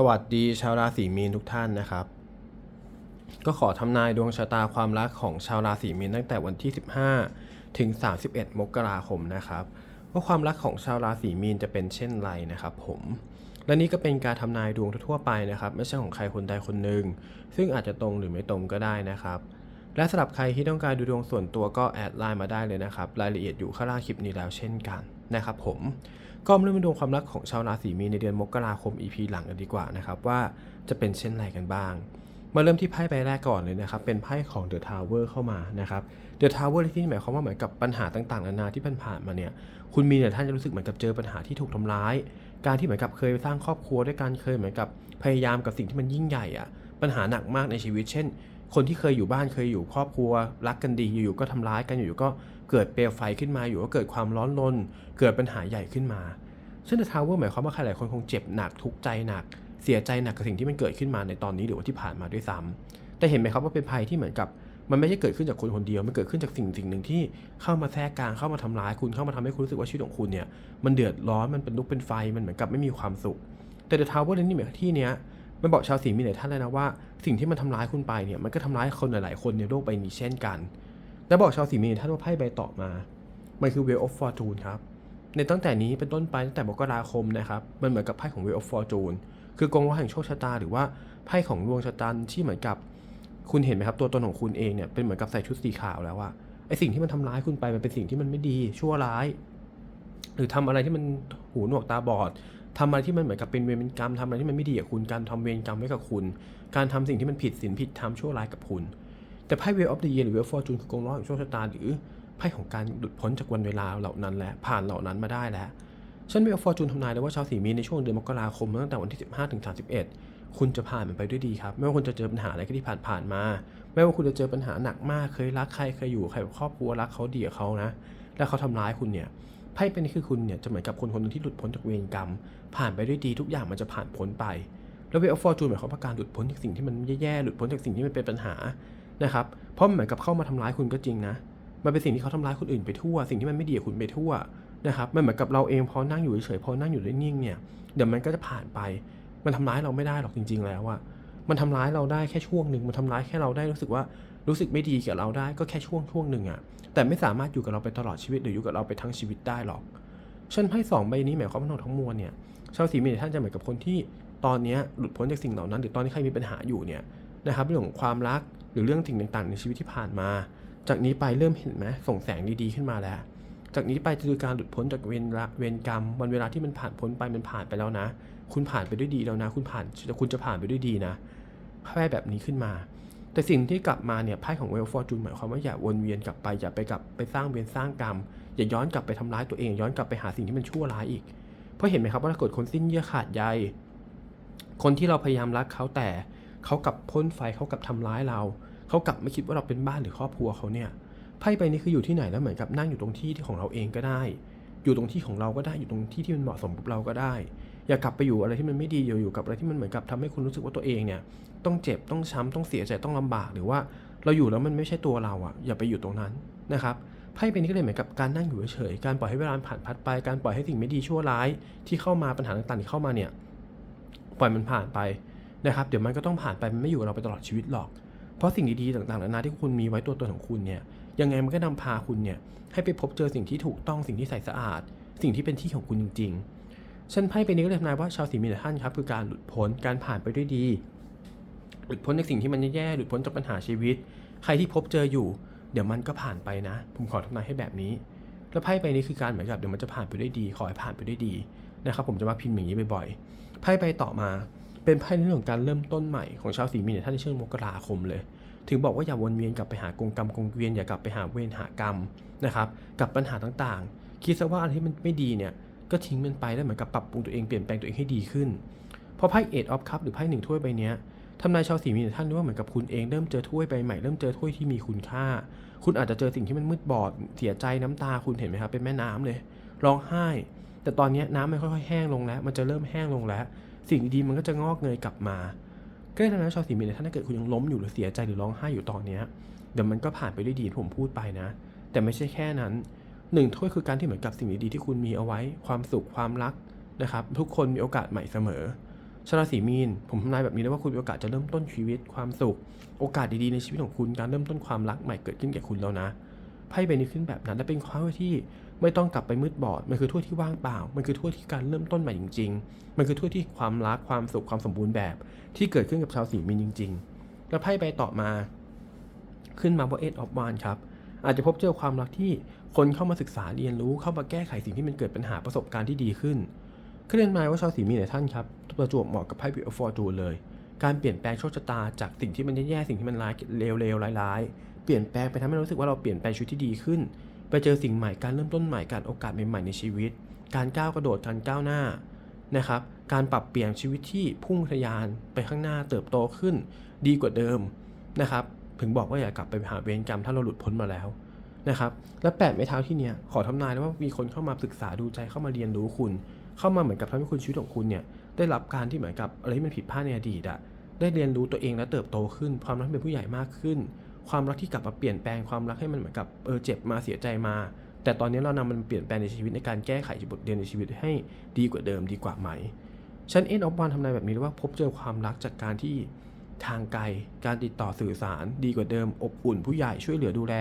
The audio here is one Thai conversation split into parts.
สวัสดีชาวราศีมีนทุกท่านนะครับ ก็ขอทำนายดวงชะตาความรักของชาวราศีมีนตั้งแต่วันที่ 15 ถึง 31 มกราคมนะครับ ว่าความรักของชาวราศีมีนจะเป็นเช่นไรนะครับ ผมและนี่ก็เป็นการทำนายดวงทั่วไปนะครับ ไม่ใช่ของใครคนใดคนหนึ่งซึ่งอาจจะตรงหรือไม่ตรงก็ได้นะครับ และสำหรับใครที่ต้องการดูดวงส่วนตัวก็แอดไลน์มาได้เลยนะครับ รายละเอียดอยู่ข้างล่างคลิปนี้แล้วเช่นกันนะครับผม ก็มาเริ่มดูดวงความรักของชาวราศีมีนในเดือนมกราคม EP หลังกันดีกว่านะครับว่าจะเป็นเช่นไรกันบ้าง มาเริ่มที่ไพ่ใบแรกก่อนเลยนะครับ เป็นไพ่ของ The Tower เข้ามานะครับ The Tower ที่นี่หมายความว่าเหมือนกับปัญหาต่างๆนานาที่ผ่านมาเนี่ย คุณมีเนี่ยท่านจะรู้สึกเหมือนกับเจอปัญหาที่ถูกทำร้าย การที่เหมือนกับเคยสร้างครอบครัวด้วยกันเคยเหมือนกับพยายามกับสิ่งที่มันยิ่งใหญ่อะปัญหาหนักมากในชีวิต เช่น คนที่เคยอยู่บ้านเคยอยู่ครอบครัว รักกันดีอยู่ๆก็ทำร้ายกันอยู่ๆก็ เกิดเปลวไฟขึ้นมาอยู่ก็เกิดความร้อนรนเกิดปัญหาใหญ่ขึ้นมา ซึ่ง The Tower หมายความว่าใครหลายคนคงเจ็บหนักทุกข์ใจหนัก เสียใจหนักกับสิ่งที่มันเกิดขึ้นมาในตอนนี้หรือว่าที่ผ่านมาด้วยซ้ำแต่เห็นไหมครับว่าเป็นภัยที่เหมือนกับมันไม่ใช่เกิดขึ้นจากคนคนเดียว มันเกิดขึ้นจากสิ่งสิ่งหนึ่งที่เข้ามาแทรกกลาง เข้ามาทำร้ายคุณ เข้ามาทำให้คุณรู้สึกว่าชีวิตของคุณเนี่ย มันเดือดร้อน มันเป็นลุกเป็นไฟ มันเหมือนกับไม่มีความสุข แต่ The Tower ในนี่หมายที่เนี้ย มันบอกชาวสีมีหลายท่านเลยนะว่า สิ่งที่มันทำร้ายคุณไปเนี่ย มันก็ทำร้ายคนหลาย ๆ คนในโลกใบนี้เช่นกัน และบอกชาวสีมีหลายท่านว่าไพ่ใบต่อมา มันคือ Wheel of Fortune ครับ ในตั้งแต่นี้เป็นต้นไปตั้งแต่มกราคมนะครับ มันเหมือนกับไพ่ของ Wheel of Fortune คือกองล้อแห่งโชคชะตา หรือว่าไพ่ของดวงชะตาที่เหมือนกับ คุณเห็นไหมครับตัวตนของคุณเองเนี่ยเป็นเหมือนกับใส่ชุดสีขาวแล้วว่าไอสิ่งที่มันทำร้ายคุณไปมันเป็นสิ่งที่มันไม่ดีชั่วร้าย หรือทำอะไรที่มันหูหนวกตาบอดทำอะไรที่มันเหมือนกับเป็นเวรเป็นกรรมทำอะไรที่มันไม่ดีกับคุณการทำเวรกรรมไว้กับคุณ การทำสิ่งที่มันผิดศีลผิดธรรมชั่วร้ายกับคุณ แต่ไพ่ Wheel of the Year หรือ Wheel of Fortune คือกงล้อแห่งโชคชะตาหรือไพ่ของการหลุดพ้นจากวันเวลาเหล่านั้นและผ่านเหล่านั้นมาได้แล้วฉัน Wheel of Fortune ทำนายเลยว่าชาวสีมีนในช่วงเดือนมกราคมตั้งแต่วันที่ 15ถึง31 คุณจะผ่านมันไปด้วยดีครับ ไม่ว่าคุณจะเจอปัญหาอะไรก็ที่ผ่านผ่านมา ไม่ว่าคุณจะเจอปัญหาหนักมากเคยรักใครเคยอยู่ใครกับครอบครัวรักเขาดีกับเขานะแล้วเขาทำร้ายคุณเนี่ยไพ่เป็นคือคุณเนี่ยจะเหมือนกับคนคนหนึงที่หลุดพ้นจากเวรกรรม ผ่านไปด้วยดีทุกอย่างมันจะผ่านพ้นไปแล้ว Wheel of Fortune หมายความว่าการหลุดพ้นจากสิ่งที่มันแย่ๆหลุดพ้นจากสิ่งที่มันเป็นปัญหา นะครับ เพราะมันเหมือนกับเข้ามาทำร้ายคุณก็จริงนะ มันเป็นสิ่งที่เขาทำร้ายคนอื่นไปทั่ว สิ่งที่มันไม่ดีกับคุณไปทั่วนะครับ มันเหมือนกับเราเองพอนั่งอยู่เฉยๆพอนั่งอยู่นิ่งๆเนี่ย เดี๋ยวมันก็จะผ่านไป มันทำร้ายเราไม่ได้หรอกจริง ๆ แล้วอะมันทำร้ายเราได้แค่ช่วงหนึ่ง มันทำร้ายแค่เราได้รู้สึกว่ารู้สึกไม่ดีกับเราได้ก็แค่ช่วงช่วงหนึ่งอะแต่ไม่สามารถอยู่กับเราไปตลอดชีวิตหรืออยู่กับเราไปทั้งชีวิตได้หรอกฉันไพ่สองใบนี้หมายความว่าทั้งมวลเนี่ยชาวสีมีท่านจะเหมือนกับคนที่ตอนนี้หลุดพ้นจากสิ่งเหล่านั้น หรือตอนที่ใครมีปัญหาอยู่เนี่ยนะครับเรื่องของความรัก รือเรื่องสิ่งต่างๆ ในชีวิตที่ผ่านมา จากนี้ไปเริ่มเห็นไหมส่งแสงดีๆขึ้นมาแล้ว จากนี้ไปคือการหลุดพ้นจากเวรเวรกรรมวันเวลาที่มันผ่านพ้นไปมันผ่านไปแล้วนะ คุณผ่านไปด้วยดีแล้วนะ คุณผ่านคุณจะผ่านไปด้วยดีนะไพ่แบบนี้ขึ้นมา แต่สิ่งที่กลับมาเนี่ยไพ่ของเวลฟอร์จูนหมายความว่าอย่าวนเวียนกลับไปอย่าไปกลับไปสร้างเวรสร้างกรรมอย่าย้อนกลับไปทำร้ายตัวเอง ย้อนกลับไปหาสิ่งที่มันชั่วร้ายอีกเพราะเห็นไหมครับว่าถ้าเกิดคนสิ้นเยื่อขาดใยคนที่เราพยายามรักเขาแต่เขากลับพ่นไฟเขากลับทำร้ายเรา เขากลับไม่คิดว่าเราเป็นบ้านหรือครอบครัวเขาเนี่ยไพ่ใบนี้คืออยู่ที่ไหนแล้วเหมือนกับนั่งอยู่ตรงที่ที่ของเราเองก็ได้ อยู่ตรงที่ของเราก็ได้อยู่ตรงที่ที่มันเหมาะสมกับเราก็ได้ อย่ากลับไปอยู่อะไรที่มันไม่ดีอยู่อยู่กับอะไรที่มันเหมือนกับทำให้คุณรู้สึกว่าตัวเองเนี่ยต้องเจ็บต้องช้ำต้องเสียใจต้องลำบากหรือว่าเราอยู่แล้วมันไม่ใช่ตัวเราอะอย่าไปอยู่ตรงนั้นนะครับไพ่เป็นนี้ก็เลยเหมือนกับการนั่งอยู่เฉยๆการปล่อยให้เวลาผ่านพัดไปการปล่อยให้สิ่งไม่ดีชั่วร้าย ที่เข้ามาปัญหาต่างๆที่เข้ามาเนี่ยปล่อยมันผ่านไปนะครับ เดี๋ยวมันก็ต้องผ่านไปมันไม่อยู่กับเราไปตลอดชีวิตหรอก เพราะสิ่งดีๆต่างๆนานาที่คุณมีไว้ตัวตนของคุณเนี่ยยังไงมันก็นำพาคุณเนี่ยให้ไปพบเจอสิ่งที่ถูกต้องสิ่งที่ใสสะอาด สิ่งที่เป็นที่ของคุณจริงๆฉันไพ่เป็นนี้ก็เลยทำนายว่าชาวสีมีนท่านครับคือการหลุดพ้นการผ่านไปด้วยดี หลุดพ้นจากสิ่งที่มันแย่ๆหลุดพ้นจากปัญหาชีวิต ใครที่พบเจออยู่ เดี๋ยวมันก็ผ่านไปนะ ผมขอทำนายให้แบบนี้แล้วไพ่ใบนี้คือการเหมือนกับเดี๋ยวมันจะผ่านไปด้วยดี ขอให้ผ่านไปด้วยดีนะครับผมจะมาพิมพ์อย่างนี้บ่อยๆไพ่ใบต่อมาเป็นไพ่ในเรื่องของการเริ่มต้นใหม่ของชาวสีมีนท่านในช่วงมกราคมเลย ถึงบอกว่าอย่าวนเวียนกลับไปหากงกรรมกงเวียนอย่ากลับไปหาเวรหากรรมนะครับกับปัญหาต่างๆ คิดซะว่าอะไรที่มันไม่ดีเนี่ยก็ทิ้งมันไปแล้วเหมือนกับปรับปรุงตัวเองเปลี่ยนแปลงตัวเองให้ดีขึ้นพอไพ่เอ็ดออฟคัพหรือไพ่หนึ่งถ้วยใบเนี้ยทำนายชาวสีมีท่านด้ว่าเหมือนกับคุณเองเริ่มเจอถ้วยใบใหม่เริ่มเจอถ้วยที่มีคุณค่า คุณอาจจะเจอสิ่งที่มันมืดบอดเสียใจน้ำตาคุณเห็นไหมครับเป็นแม่น้ำเลยร้องไห้ แต่ตอนนี้น้ำมันค่อยๆแห้งลงแล้ว มันจะเริ่มแห้งลงแล้ว สิ่งดีๆมันก็จะงอกเงยกลับมา ก็เลยทำให้ชาวสีมีนท่านถ้าเกิดคุณยังล้มอยู่หรือเสียใจหรือร้องไห้อยู่ตอนเนี้ยเดี๋ยวมันก็ผ่านไปด้วยดีที่ผมพูดไปนะ แต่ไม่ใช่แค่นั้นหนึ่งถ้วยคือการที่เหมือนกับสิ่งดีๆที่คุณมีเอาไว้ ความสุขความรักนะครับ ทุกคนมีโอกาสใหม่เสมอชาวราศีมีน ผมทำนายแบบนี้เลยว่าคุณมีโอกาสจะเริ่มต้นชีวิตความสุข โอกาสดีๆในชีวิตของคุณการเริ่มต้นความรักใหม่เกิดขึ้นแก่คุณแล้วนะไพ่ใบนี้ขึ้นแบบนั้นและเป็นความที่ ไม่ต้องกลับไปมืดบอด มันคือถ้วยที่ว่างเปล่า มันคือถ้วยที่การเริ่มต้นใหม่จริง ๆ มันคือถ้วยที่ความรักความสุขความสมบูรณ์แบบ ที่เกิดขึ้นกับชาวสีมีนจริง ๆ แล้วไพ่ใบต่อมา ขึ้นมาว่าเอ็ดออฟวานครับ อาจจะพบเจอความรักที่คนเข้ามาศึกษาเรียนรู้เข้ามาแก้ไขสิ่งที่มันเกิดปัญหาประสบการณ์ที่ดีขึ้นก็เรียนมาว่าชาวสีมีหลายท่านครับประจวบเหมาะกับไพ่บิอฟอร์จูเลย การเปลี่ยนแปลงโชคชะตาจากสิ่งที่มันแย่ๆสิ่งที่มันร้ายเลวๆร้ายๆเปลี่ยนแปลงไปทำให้เรารู้สึกว่าเราเปลี่ยนแปลงชีวิตที่ดีขึ้น ไปเจอสิ่งใหม่การเริ่มต้นใหม่การโอกาสใหม่ๆในชีวิต การก้าวกระโดดการก้าวหน้านะครับ การปรับเปลี่ยนชีวิตที่พุ่งทะยานไปข้างหน้าเติบโตขึ้น ดีกว่าเดิมนะครับ ถึงบอกว่าอย่ากลับไปหาเวรกรรมถ้าเราหลุดพ้นมาแล้วนะครับ และแปดไม้เท้าที่เนี้ยขอทำนายแล้วว่ามีคนเข้ามาศึกษาดูใจเข้ามาเรียนรู้คุณ เข้ามาเหมือนกับทำให้คุณชีวิตของคุณเนี่ยได้รับการที่เหมือนกับอะไรที่มันผิดพลาดในอดีตอะได้เรียนรู้ตัวเองและเติบโตขึ้น ความรักที่เป็นผู้ใหญ่มากขึ้น ความรักที่กลับมาเปลี่ยนแปลงความรักให้มันเหมือนกับเออเจ็บมาเสียใจมา แต่ตอนนี้เรานำมันเปลี่ยนแปลงในชีวิตในการแก้ไขบทเรียนในชีวิตให้ดีกว่าเดิมดีกว่าไหมฉันเอ็นออฟวันทำนายแบบนี้เลยว่าพบเจอความรักจากการที่ทางไกล การติดต่อสื่อสาร ดีกว่าเดิม อบอุ่นผู้ใหญ่ช่วยเหลือดูแล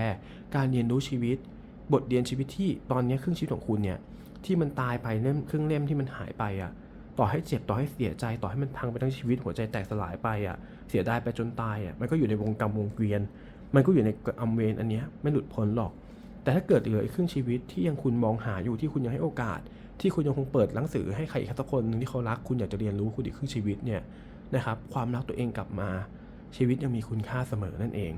การเรียนรู้ชีวิต บทเรียนชีวิตที่ตอนนี้ครึ่งชีวิตของคุณเนี่ยที่มันตายไปเล่มครึ่งเล่มที่มันหายไปอะต่อให้เจ็บต่อให้เสียใจต่อให้มันพังไปทั้งชีวิตหัวใจแตกสลายไปอะเสียดายไปจนตายอะมันก็อยู่ในวงกรรมวงเกวียน มันก็อยู่ในอัมเวนอันนี้ไม่หลุดพ้นหรอก แต่ถ้าเกิดเหลืออีกครึ่งชีวิตที่ยังคุณมองหาอยู่ที่คุณยังให้โอกาส ที่คุณยังคงเปิดหนังสือให้ใครอีกสักคนหนึ่งที่เขารัก คุณอยากจะเรียนรู้คุณอีกครึ่งชีวิตเนี่ยนะครับความรักตัวเองกลับมา ชีวิตยังมีคุณค่าเสมอนั่นเอง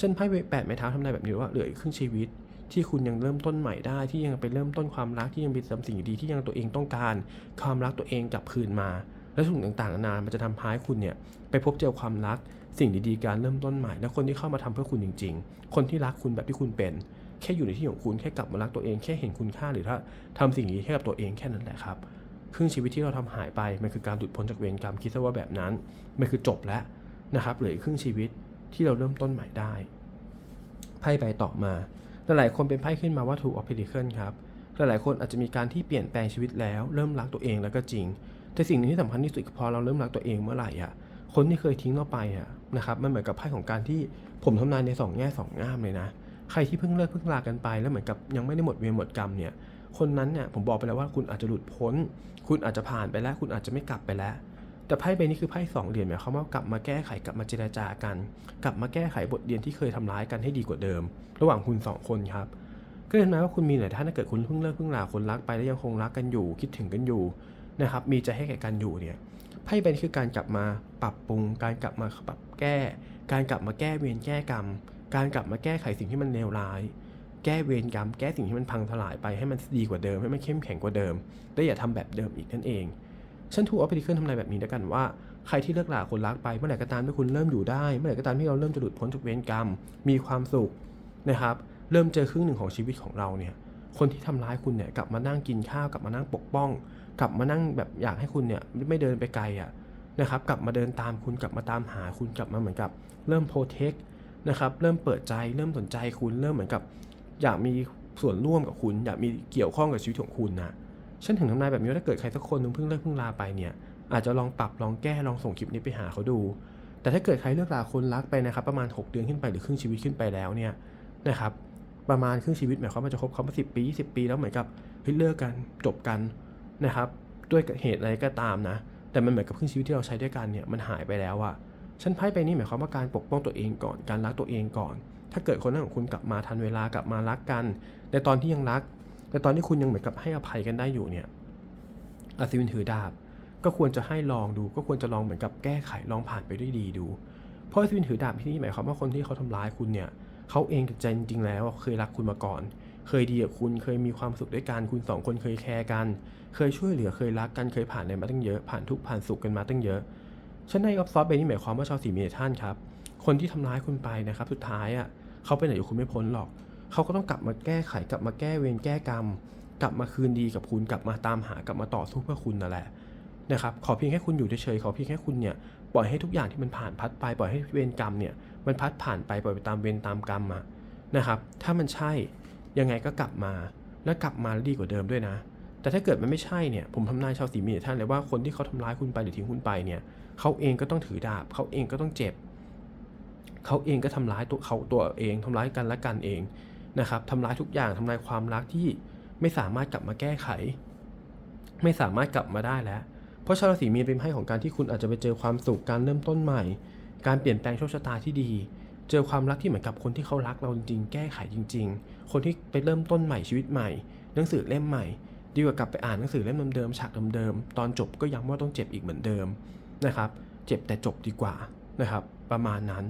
ฉันไพ่แปดไม้เท้าทำนายแบบนี้ว่าเหลืออีกครึ่งชีวิตที่คุณยังเริ่มต้นใหม่ได้ที่ยังไปเริ่มต้นความรักที่ยังเป็นสิ่งดีที่ยังตัวเองต้องการ ความรักตัวเองกลับคืนมา และสิ่งต่างๆนานามันจะทำให้คุณเนี่ยไปพบเจอความรัก สิ่งดีๆ การเริ่มต้นใหม่ และคนที่เข้ามาทำเพื่อคุณจริง ๆ คนที่รักคุณแบบที่คุณเป็น แค่อยู่ในที่ของคุณแค่กลับมารักตัวเองแค่เห็นคุณค่าหรือถ้าทำสิ่งนี้ให้กับตัวเองแค่นั้นแหละครับครึ่งชีวิตที่เราทำหายไปมันคือการหลุดพ้นจากเวรกรรมคิดซะว่าแบบนั้นมันคือจบแล้วนะครับเหลือครึ่งชีวิตที่เราเริ่มต้นใหม่ได้ไพ่ใบต่อมาหลายคนเป็นไพ่ขึ้นมาว่าถูกออฟเพลิเคิลครับหลายๆคนอาจจะมีการที่เปลี่ยนแปลงชีวิตแล้ว เริ่มรักตัวเองแล้วก็จริง แต่สิ่งหนึงที่สำคัญที่สุดพอเราเริ่มรักตัวเองเมื่อไหร่อะคนที่เคยทิ้งเราไปอะนะครับมันเหมือนกับไพ่ของการที่ผมทำนายในสองแง่สองง่ามเลยนะใครที่เพิ่งเลิกเพิ่งลากันไปแล้วเหมือนกับยังไม่ได้หมดเวรหมดกรรมเนี่ยคนนั้นเนี่ยผมบอกไปแล้วว่าคุณอาจจะหลุดพ้น คุณอาจจะผ่านไปแล้ว คุณอาจจะไม่กลับไปแล้ว แต่ไพ่ใบนี้คือไพ่สองเหรียญหมายความว่ากลับมาแก้ไขกลับมาเจรจากัน กลับมาแก้ไขบทเรียนที่เคยทำร้ายกันให้ดีกว่าเดิม ระหว่างคุณสองคนครับก็เห็นไหมว่าคุณมีหลายท่านถ้าเกิดคุณเพิ่งเลิกเพิ่งลาคนรักไปแล้วยังคงรักกันอยู่ คิดถึงกันอยู่ นะครับมีใจให้แก่กันอยู่เนี่ยไพ่ใบนคือการกลับมาปรับปรุง การกลับมาปรับแก้ การกลับมาแก้เวรแก้กรรม การกลับมาแก้ไขสิ่งที่มันเลวร้าย แก้เวรกรรม แก้สิ่งที่มันพังทลายไปให้มันดีกว่าเดิมให้มันเข้มแข็งกว่าเดิมและอย่าทำแบบเดิมอีกนั่นเองฉันถูกออฟฟิเคิลทำนายแบบนี้แล้วกันว่าใครที่เลิกหลาคนรักไปเมื่อไหร่ก็ตามที่คุณเริ่มอยู่ได้เมื่อไหร่ก็ตามที่เราเริ่มจะหลุดพ้นจากเวรกรรม มีความสุขนะครับเริ่มเจอครึ่งหนึ่งของชีวิตของเราเนี่ยคนที่ทำร้ายคุณเนี่ยกลับมานั่งกินข้าวกลับมานั่งปกป้อง กลับมานั่งแบบอยากให้คุณเนี่ยไม่เดินไปไกลอะนะครับ กลับมาเดินตามคุณกลับมาตามหาคุณกลับมาเหมือนกับ เริ่มโปรเทคนะครับ เริ่มเปิดใจเริ่มสนใจคุณเริ่มเหมือนกับ อยากมีส่วนร่วมกับคุณ อยากมีเกี่ยวข้องกับชีวิตของคุณนะฉันถึงทำนายแบบนี้ถ้าเกิดใครสักคนนึงเพิ่งเลิกเพิ่งลาไปเนี่ยอาจจะลองปรับลองแก้ลองส่งคลิปนี้ไปหาเขาดู แต่ถ้าเกิดใครเลิกลาคนรักไปนะครับ ประมาณ 6 เดือนขึ้นไปหรือครึ่งชีวิตขึ้นไปแล้วเนี่ยนะครับประมาณครึ่งชีวิตหมายความว่าจะคบเขามาสิปี20 ปีแล้วเหมือนกับเฮ้ยเลิกกันจบกัน นะครับด้วยเหตุอะไรก็ตามนะ แต่มันเหมือนกับครึ่งชีวิตที่เราใช้ด้วยกันเนี่ยมันหายไปแล้วอะฉันไพ่ไปนี่หมายความว่าการปกป้องตัวเองก่อนการรักตัวเองก่อน ถ้าเกิดคนนั้นของคุณกลับมาทันเวลากลับมารักกัน ในตอนที่ยังรักในตอนที่คุณยังเหมือนกับให้อภัยกันได้อยู่เนี่ยอาซิวินถือดาบ ก็ควรจะให้ลองดู ก็ควรจะลองเหมือนกับแก้ไขลองผ่านไปด้วยดีดู เพราะอาซิวินถือดาบที่นี่หมายความว่าคนที่เขาทำร้ายคุณเนี่ยเขาเองใจจริงๆแล้วเคยรักคุณมาก่อน เคยดีกับคุณเคยมีความสุขด้วยกันคุณสองคนเคยแคร์กัน เคยช่วยเหลือเคยรักกันเคยผ่านอะไรมาตั้งเยอะผ่านทุกข์ผ่านสุขกันมาตั้งเยอะฉันในออฟซอฟเบนี่หมายความว่าชาวสีมีเนท่านครับคนที่ทำร้ายคุณไปนะครับ สุดท้ายอะเขาไปไหนอยู่คุณไม่พ้นหรอก เขาก็ต้องกลับมาแก้ไขกลับมาแก้เวรแก้กรรม กลับมาคืนดีกับคุณกลับมาตามหากลับมาต่อสู้เพื่อคุณนั่นแหละนะครับขอเพียงแค่คุณอยู่เฉยๆขอเพียงแค่คุณเนี่ยปล่อยให้ทุกอย่างที่มันผ่านพัดไปปล่อยให้เวรกรรมเนี่ยมันพัดผ่านไปปล่อยไปตามเวรตามกรรมมานะครับถ้ามันใช่ ยังไงก็กลับมา และกลับมาแล้วดีกว่าเดิมด้วยนะ แต่ถ้าเกิดมันไม่ใช่เนี่ย ผมทำนายชาวสีมีท่านเลยว่าคนที่เขาทำร้ายคุณไปหรือทิ้งคุณไปเนี่ย เขาเองก็ต้องถือดาบ เขาเองก็ต้องเจ็บ เขาเองก็ทำร้ายตัวเขาตัวเองทำร้ายกันและกันเองนะครับทำร้ายทุกอย่างทำลายความรักที่ไม่สามารถกลับมาแก้ไข ไม่สามารถกลับมาได้แล้ว เพราะชาวราศีมีนเป็นไพ่ของการที่คุณอาจจะไปเจอความสุขการเริ่มต้นใหม่ การเปลี่ยนแปลงโชคชะตาที่ดี เจอความรักที่เหมือนกับคนที่เขารักเราจริงๆ แก้ไขจริง ๆ คนที่ไปเริ่มต้นใหม่ชีวิตใหม่ หนังสือเล่มใหม่ ดีกว่ากลับไปอ่านหนังสือเล่มเดิมๆฉากเดิมๆตอนจบก็ย้ำว่าต้องเจ็บอีกเหมือนเดิมนะครับ เจ็บแต่จบดีกว่านะครับ ประมาณนั้น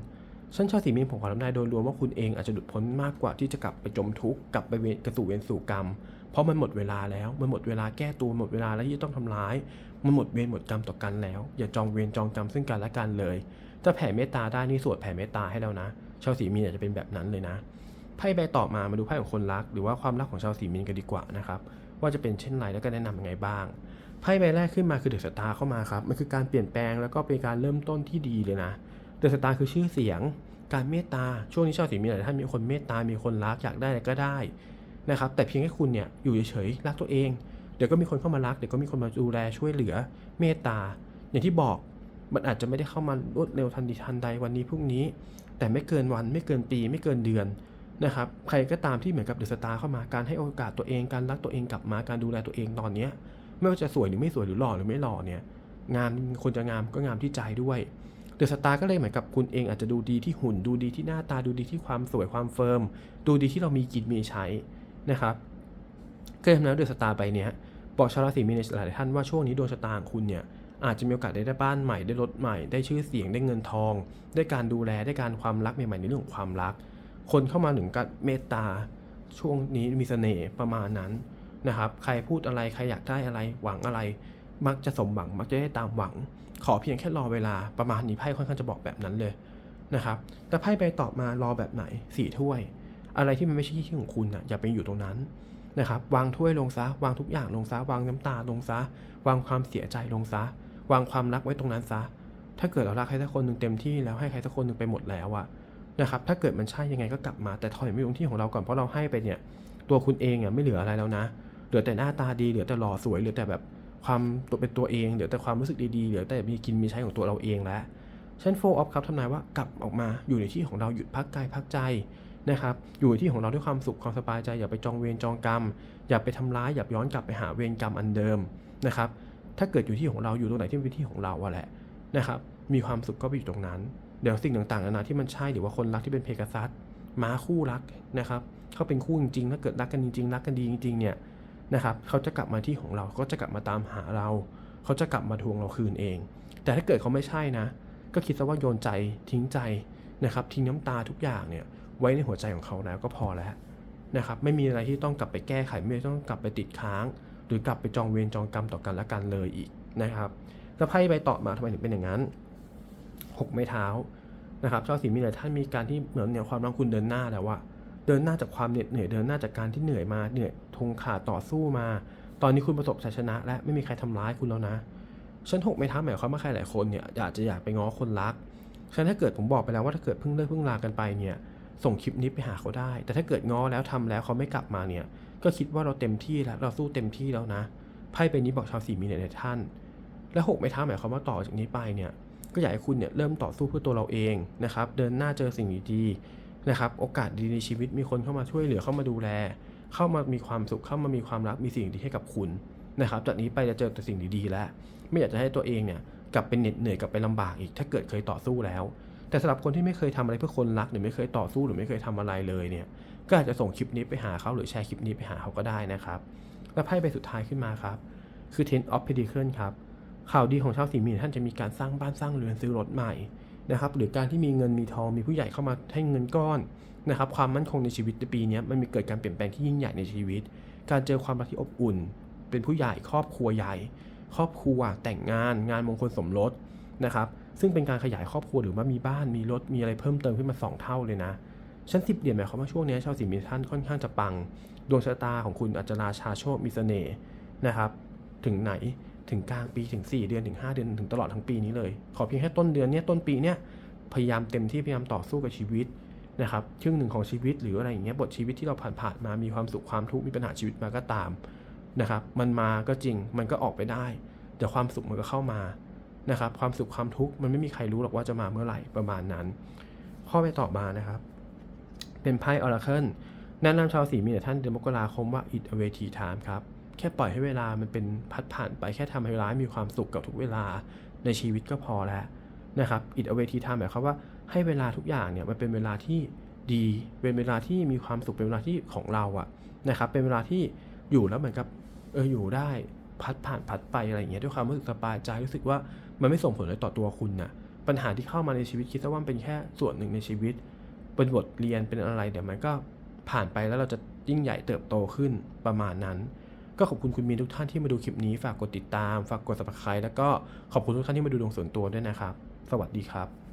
ฉันชาวสีมีนผมขอทำนายโดยรวมว่าคุณเองอาจจะหลุดพ้นมากกว่าที่จะกลับไปจมทุกข์กลับไปเวรกระสู่เวรสู่กรรม เพราะมันหมดเวลาแล้วมันหมดเวลาแก้ตัวหมดเวลาแล้วที่ต้องทำร้าย มันหมดเวรหมดกรรมต่อกันแล้ว อย่าจองเวรจองกรรมซึ่งกันและกันเลย ถ้าแผ่เมตตาได้นี่สวดแผ่เมตตาให้แล้วนะชาวสีมีนอาจจะเป็นแบบนั้นเลยนะ ไพ่ใบต่อมามาดูไพ่ของคนรัก หรือว่าความรักของชาวสีมีนกันดีกว่านะครับว่าจะเป็นเช่นไรแล้วก็แนะนำยังไงบ้างไพ่ใบแรกขึ้นมาคือเดอะสตาร์เข้ามาครับมันคือการเปลี่ยนแปลงแล้วก็เป็นการเริ่มต้นที่ดีเลยนะเดอะสตาร์คือชื่อเสียง การเมตตาช่วงนี้ชาวสีมีนหลายท่านมีคนเมตตามีคนรักอยากได้อะไรก็ได้นะครับแต่เพียงแค่คุณเนี่ยอยู่เฉยๆรักตัวเอง เดี๋ยวก็มีคนเข้ามารักเดี๋ยวก็มีคนมาดูแลช่วยเหลือ เมตตา อย่างที่บอกมันอาจจะไม่ได้เข้ามารวดเร็วทันทีทันใดวันนี้พรุ่งนี้ แต่ไม่เกินวันไม่เกินปีไม่เกินเดือน นะครับใครก็ตามที่เหมือนกับเดอะสตาร์เข้ามาการให้โอกาสตัวเองการรักตัวเองกลับมาการดูแลตัวเองตอนเนี้ยไม่ว่าจะสวยหรือไม่สวยหรือหล่อหรือไม่หล่อเนี่ยงามคนจะงามก็งามที่ใจด้วยเดอะสตาร์ก็เลยเหมือนกับคุณเองอาจจะดูดีที่หุ่นดูดีที่หน้าตาดูดีที่ความสวยความเฟิร์มดูดีที่เรามีกินมีใช้นะครับก็เลยทำให้เดอะสตาร์ไปเนี้ยบอกชาวราศีมีนหลายท่านว่าช่วงนี้ดวงชะตาของคุณเนี่ยอาจจะมีโอกาสได้ได้บ้านใหม่ได้รถใหม่ ได้ชื่อเสียงได้เงินทอง ได้การดูแลได้การความรักใหม่ๆในเรื่องของความรัก คนเข้ามาถึงกับเมตตาช่วงนี้มีเสน่ห์ประมาณนั้นนะครับ ใครพูดอะไรใครอยากได้อะไรหวังอะไร มักจะสมหวังมักจะได้ตามหวัง ขอเพียงแค่รอเวลาประมาณนี้ไพ่ค่อนข้างจะบอกแบบนั้นเลยนะครับแต่ไพ่ใบตอบมารอแบบไหนสี่ถ้วย อะไรที่มันไม่ใช่ที่ของคุณนะอย่าไปอยู่ตรงนั้นนะครับวางถ้วยลงซะวางทุกอย่างลงซะวางน้ำตาลงซะวางความเสียใจลงซะวางความรักไว้ตรงนั้นซะถ้าเกิดเรารักใครสักคนหนึ่งเต็มที่แล้วให้ใครสักคนหนึ่งไปหมดแล้วอะ นะครับถ้าเกิดมันใช่ยังไงก็กลับมาแต่ถอยไม่ลงที่ของเราก่อนเพราะเราให้ไปเนี่ยตัวคุณเองอะไม่เหลืออะไรแล้วนะเหลือแต่หน้าตาดีเหลือแต่หล่อสวยเหลือแต่แบบความตัวเป็นตัวเองเหลือแต่ความรู้สึกดีๆเหลือแต่มีกินมีใช้ของตัวเราเองแล้วฉันโฟออฟครับทำนายว่ากลับออกมาอยู่ในที่ของเราหยุดพักกายพักใจนะครับอยู่ในที่ของเราด้วยความสุขความสบายใจ อย่าไปจองเวรจองกรรม อย่าไปทำร้ายอย่าย้อนกลับไปหาเวรกรรมอันเดิมนะครับถ้าเกิดอยู่ที่ของเราอยู่ตรงไหนที่เป็นที่ของเราอะแหละนะครับมีความสุขก็ไปอยู่ตรงนั้น เดี๋ยวสิ่งต่างๆนานาที่มันใช่หรือว่าคนรักที่เป็นเพกาซัสม้าคู่รักนะครับเขาเป็นคู่จริงๆถ้าเกิดรักกันจริงๆรักกันดีจริงๆเนี่ยนะครับเขาจะกลับมาที่ของเราก็จะกลับมาตามหาเรา เขาจะกลับมาทวงเราคืนเอง แต่ถ้าเกิดเขาไม่ใช่นะ ก็คิดซะว่าโยนใจทิ้งใจนะครับทิ้งน้ำตาทุกอย่างเนี่ยไว้ในหัวใจของเขาแล้วก็พอแล้วนะครับไม่มีอะไรที่ต้องกลับไปแก้ไขไม่ต้องกลับไปติดค้าง หรือกลับไปจองเวรจองกรรมต่อกันและกันเลยอีกนะครับแล้วไพ่ใบต่อมาทำไมถึงเป็นอย่างนั้น หกไม้เท้านะครับชาวสีมีหลายท่านมีการที่เหมือนเนี่ยความรักคุณเดินหน้าแล้วว่าเดินหน้าจากความเหน็ดเหนื่อยเดินหน้าจากการที่เหนื่อยมาเหนื่อยทงขาดต่อสู้มา ตอนนี้คุณประสบชัยชนะ และไม่มีใครทำร้ายคุณแล้วนะฉันหกไม้เท้าหมายความว่าใครหลายคนเนี่ยอยากจะอยากไปง้อคนรักฉะนั้นถ้าเกิดผมบอกไปแล้วว่าถ้าเกิดเพิ่งเลิกเพิ่งลากันไปเนี่ยส่งคลิปนี้ไปหาเขาได้ แต่ถ้าเกิดง้อแล้วทำแล้วเขาไม่กลับมาเนี่ยก็คิดว่าเราเต็มที่แล้วเราสู้เต็มที่แล้วนะไพ่ใบนี้บอกชาวสีมีเนี่ยท่าน และหกไม้เท้าหมายความว่าต่อจากนี้ไปเนี่ย ก็อยากให้คุณเนี่ยเริ่มต่อสู้เพื่อตัวเราเองนะครับเดินหน้าเจอสิ่งดีๆนะครับโอกาสดีในชีวิตมีคนเข้ามาช่วยเหลือเข้ามาดูแล เข้ามามีความสุขเข้ามามีความรักมีสิ่งดีให้กับคุณนะครับจากนี้ไปจะเจอแต่สิ่งดีๆแล้ว ไม่อยากจะให้ตัวเองเนี่ยกลับเป็นเหน็ดเหนื่อยกลับไปลำบากอีกถ้าเกิดเคยต่อสู้แล้ว แต่สำหรับคนที่ไม่เคยทำอะไรเพื่อคนรักหรือไม่เคยต่อสู้หรือไม่เคยทำอะไรเลยเนี่ยก็อาจจะส่งคลิปนี้ไปหาเขาหรือแชร์คลิปนี้ไปหาเขาก็ได้นะครับ และไพ่ใบสุดท้ายขึ้นมาครับคือ Ten of Pentacles ครับ ข่าวดีของชาวสีมีนท่านจะมีการสร้างบ้านสร้างเรือนซื้อรถใหม่นะครับหรือการที่มีเงินมีทองมีผู้ใหญ่เข้ามาให้เงินก้อนนะครับความมั่นคงในชีวิตในปีนี้มันมีเกิดการเปลี่ยนแปลงที่ยิ่งใหญ่ในชีวิต การเจอความรักที่อบอุ่น เป็นผู้ใหญ่ครอบครัวใหญ่ ครอบครัวแต่งงาน งานมงคลสมรสนะครับซึ่งเป็นการขยายครอบครัวหรือว่ามีบ้านมีรถมีอะไรเพิ่มเติมขึ้นมาสองเท่าเลยนะชั้นสิบเหรียญหมายความว่าช่วงนี้ชาวสีมีท่านค่อนข้างจะปัง ดวงชะตาของคุณอาจจะราชาโชคมีเสน่ห์นะครับ ถึงไหน ถึงกลางปีถึง 4 เดือนถึง 5 เดือนถึงตลอดทั้งปีนี้เลย ขอเพียงแค่ต้นเดือนเนี้ยต้นปีเนี้ยพยายามเต็มที่พยายามต่อสู้กับชีวิตนะครับครึ่งหนึ่งของชีวิตหรืออะไรอย่างเงี้ยบทชีวิตที่เราผ่านผ่านมามีความสุขความทุกข์มีปัญหาชีวิตมาก็ตามนะครับ มันมาก็จริงมันก็ออกไปได้เดี๋ยวความสุขมันก็เข้ามานะครับ ความสุขความทุกข์มันไม่มีใครรู้หรอกว่าจะมาเมื่อไหร่ประมาณนั้น ข้อไปต่อมานะครับ เป็นไพ่ออราเคิลแนะนำชาวสีมีนท่านเดือนมกราคมว่า it a waiting time ครับ แค่ปล่อยให้เวลามันเป็นพัดผ่านไปแค่ทำให้เวลามีความสุขกับทุกเวลาในชีวิตก็พอแล้วนะครับ it a waiting time หมายความว่าให้เวลาทุกอย่างเนี่ยมันเป็นเวลาที่ดีเป็นเวลาที่มีความสุขเป็นเวลาที่ของเราอะนะครับเป็นเวลาที่อยู่แล้วเหมือนกับเอออยู่ได้พัดผ่านพัดไปอะไรอย่างเงี้ยด้วยความรู้สึกสบายใจรู้สึกว่ามันไม่ส่งผลอะไรต่อตัวคุณนะปัญหาที่เข้ามาในชีวิตคิดซะว่าเป็นแค่ส่วนหนึ่งในชีวิตเป็นบทเรียนเป็นอะไรเดี๋ยวมันก็ผ่านไปแล้วเราจะยิ่งใหญ่เติบโตขึ้นประมาณนั้น ก็ขอบคุณคุณมีนทุกท่านที่มาดูคลิปนี้ฝากกดติดตาม ฝากกด subscribe แล้วก็ขอบคุณทุกท่านที่มาดูดวงส่วนตัวด้วยนะครับ สวัสดีครับ